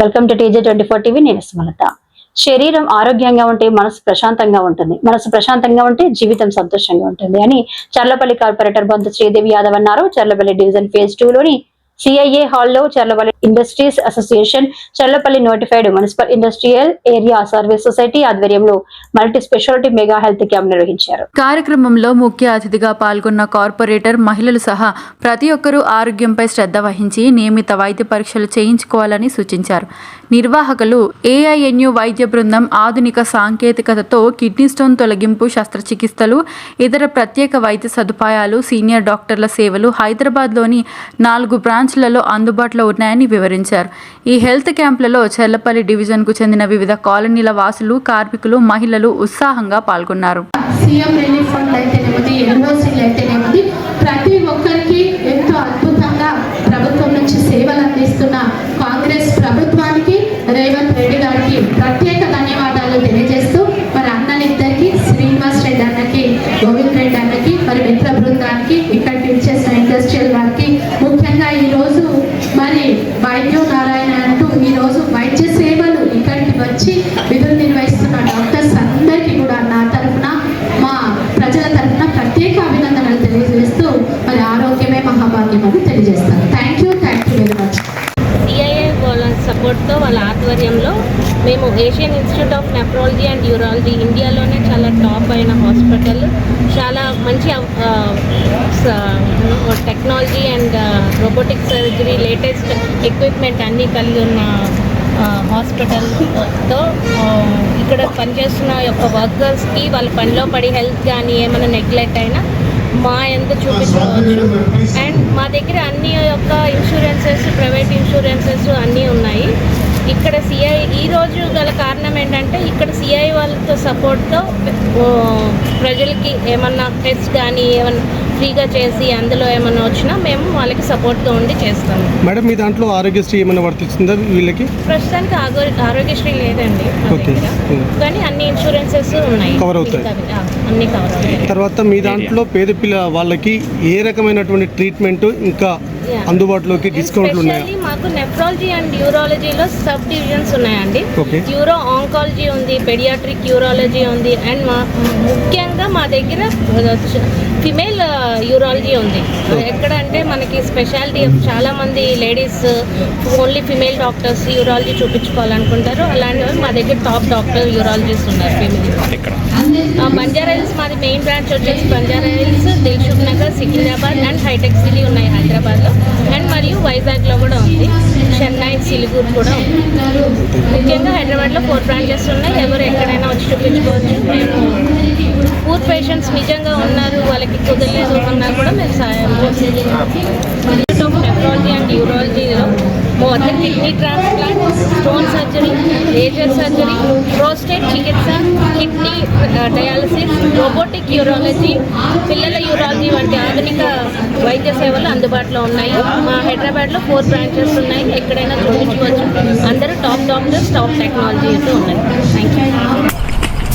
Welcome to T J twenty four TV నేను సుమలత. శరీరం ఆరోగ్యంగా ఉంటే మనసు ప్రశాంతంగా ఉంటుంది. మనసు ప్రశాంతంగా ఉంటే జీవితం సంతోషంగా ఉంటుంది అని చర్లపల్లి కార్పొరేటర్ బొంత శ్రీదేవి యాదవ్ అన్నారు. చర్లపల్లి డివిజన్ ఫేజ్ టూ లోని సిఐఏ హాల్లో Cherlapally industries association Cherlapally notified municipal industrial area service society ఆధ్వర్యంలో multi speciality mega health camp నిర్వహించారు. కార్యక్రమంలో ముఖ్య అతిథిగా పాల్గొన్న కార్పొరేటర్ మహిళలు సహా ప్రతి ఒక్కరూ ఆరోగ్యంపై శ్రద్ధ వహించి నియమిత వైద్య పరీక్షలు చేయించుకోవాలని సూచించారు. నిర్వాహకులు ఏఐఎన్యు వైద్య బృందం ఆధునిక సాంకేతికతతో కిడ్నీ స్టోన్ తొలగింపు శస్త్రచికిత్సలు ఇతర ప్రత్యేక వైద్య సదుపాయాలు సీనియర్ డాక్టర్ల సేవలు హైదరాబాద్లోని నాలుగు బ్రాంచ్ బ్రాంచ్లలో అందుబాటులో ఉన్నాయని వివరించారు. ఈ హెల్త్ క్యాంపులలో చెర్లపల్లి డివిజన్కు చెందిన వివిధ కాలనీల వాసులు కార్మికులు మహిళలు ఉత్సాహంగా పాల్గొన్నారు. విధులు నిర్వహిస్తున్న డాక్టర్స్ అందరికీ కూడా నా తరఫున మా ప్రజల తరఫున ప్రత్యేక అభినందనలు తెలియజేస్తూ మరి ఆరోగ్యమే మహాభాగ్యం అని తెలియజేస్తాను. Thank you thank you very much C I A వాళ్ళ సపోర్ట్తో వాళ్ళ ఆధ్వర్యంలో మేము Asian institute of nephrology and urology ఇండియాలోనే చాలా టాప్ అయిన హాస్పిటల్. చాలా మంచి technology and robotic surgery latest equipment అన్నీ కలిగి ఉన్న హాస్పిటల్తో ఇక్కడ పనిచేస్తున్న యొక్క వర్కర్స్కి వాళ్ళ పనిలో పడి హెల్త్ కానీ ఏమైనా నెగ్లెక్ట్ అయినా మా ఎంత చూపించుకోవచ్చు. అండ్ మా దగ్గర అన్ని యొక్క ఇన్సూరెన్సెస్ ప్రైవేట్ ఇన్సూరెన్సెస్ అన్నీ ఉన్నాయి. ఇక్కడ సిఐ ఈ రోజు గల కారణం ఏంటంటే ఇక్కడ సిఐ వాళ్ళతో సపోర్ట్తో ప్రజలకి ఏమన్నా టెస్ట్ కానీ ఏమన్నా ఫ్రీగా చేసి అందులో ఏమన్నా వచ్చినా మేము వాళ్ళకి సపోర్ట్గా ఉండి చేస్తాము మేడం మీ దాంట్లో ఆరోగ్యశ్రీ ఏమైనా వర్తిస్తుందా వీళ్ళకి ప్రస్తుతానికి ఆరోగ్యశ్రీ లేదండి Hmm. కానీ అన్ని ఇన్సూరెన్సెస్ ఉన్నాయి Cover అవుతాయి. అన్ని కవర్ అవుతాయి తర్వాత మీ దాంట్లో పేద పిల్ల వాళ్ళకి ఏ రకమైనటువంటి ట్రీట్మెంట్ ఇంకా. అందుబాటులోకి డిస్కౌంట్లు ఉన్నాయా మాకు నెఫ్రాలజీ అండ్ యూరాలజీలో సబ్ డివిజన్స్ ఉన్నాయండి Okay. యూరో ఆంకాలజీ ఉంది పెడియాట్రిక్ యూరాలజీ ఉంది అండ్ మా ముఖ్యంగా మా దగ్గర ఫిమేల్ యూరాలజీ ఉంది. ఎక్కడ అంటే మనకి స్పెషాలిటీ చాలా మంది ladies only female doctors urology చూపించుకోవాలనుకుంటారు. అలాంటి మా దగ్గర టాప్ డాక్టర్ యూరాలజిస్ట్ ఉన్నారు ఫిమేల్ మెయిన్ బ్రాంచ్ వచ్చేసి Banjara Hills Dilsukh Nagar Secunderabad and hitech city ఉన్నాయి హైదరాబాద్లో. అండ్ మరియు వైజాగ్లో కూడా ఉంది. చెన్నై సిలిగూర్ కూడా ఉంది. ముఖ్యంగా హైదరాబాద్లో ఫోర్ బ్రాంచెస్ ఉన్నాయి. ఎవరు ఎక్కడైనా వచ్చి చూపించుకోవచ్చు. మేము పూర్ పేషెంట్స్ నిజంగా ఉన్నారు వాళ్ళకి కుదరలేదు అన్నా కూడా మేము సహాయం చేస్తాం నెఫ్రాలజీ అండ్ యూరాలజీలో మొత్తం kidney transplant stone surgery laser surgery prostate చికిత్స కిడ్నీ డయాలసిస్ రోబోటిక్ యూరాలజీ పిల్లల యూరాలజీ వంటి ఆధునిక వైద్య సేవలు అందుబాటులో ఉన్నాయి. మా హైదరాబాద్లో ఫోర్ బ్రాంచెస్ ఉన్నాయి. ఎక్కడైనా చూపించవచ్చు అందరూ టాప్ డాక్టర్స్ టాప్ టెక్నాలజీతో ఉన్నాయి